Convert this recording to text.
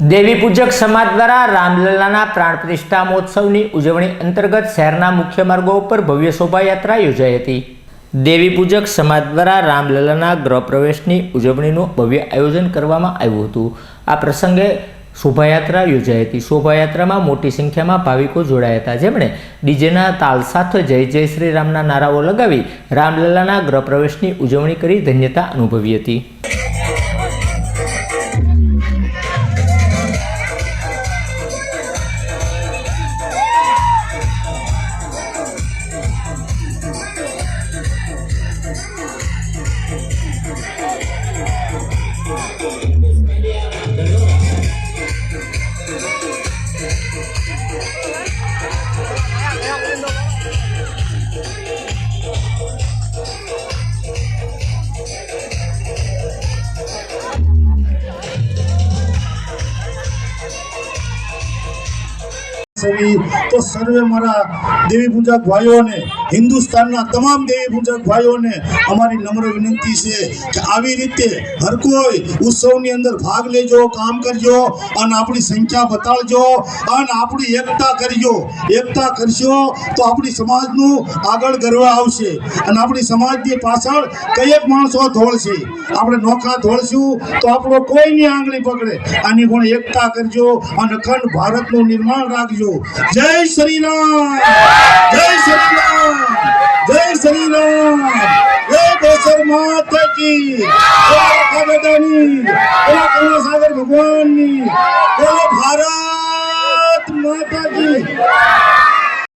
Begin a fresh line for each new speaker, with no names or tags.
દેવી પૂજક સમાજ દ્વારા રામલલાના પ્રાણ પ્રતિષ્ઠા મહોત્સવની ઉજવણી અંતર્ગત શહેરના મુખ્ય માર્ગો ઉપર ભવ્ય શોભાયાત્રા યોજાઈ હતી. દેવી પૂજક સમાજ દ્વારા રામલલાના ગૃહ પ્રવેશની ઉજવણીનું ભવ્ય આયોજન કરવામાં આવ્યું હતું. આ પ્રસંગે શોભાયાત્રા યોજાઈ હતી. શોભાયાત્રામાં મોટી સંખ્યામાં ભાવિકો જોડાયા હતા. જેમણે ડીજેના તાલ સાથે જય જય શ્રી રામના નારાઓ લગાવી રામલલાના ગૃહ પ્રવેશની ઉજવણી કરી ધન્યતા અનુભવી હતી.
તો સર્વે મારા દેવી પૂજક ભાઈઓને, હિન્દુસ્તાનના તમામ દેવી પૂજક ભાઈઓને અમારી નમ્ર વિનંતી છે કે આવી રીતે હર કોઈ ઉત્સવની અંદર ભાગ લેજો, કામ કરજો અને આપણી સંખ્યા બતાડજો અને આપણી એકતા કરજો. એકતા કરશો તો આપણી સમાજનું આગળ ગરવા આવશે અને આપણી સમાજની પાછળ કયેક માણસો ધોળશે. આપણે નોખા ધોળશું તો આપણો કોઈની આંગળી પકડે. આની પણ એકતા કરજો અને અખંડ ભારતનું નિર્માણ રાખજો. જય શ્રી રામ જય શ્રી રામ જય શ્રી રામ જય કેસર માતા કી. જય દાદાની જય કરુણાસાગર ભગવાનની.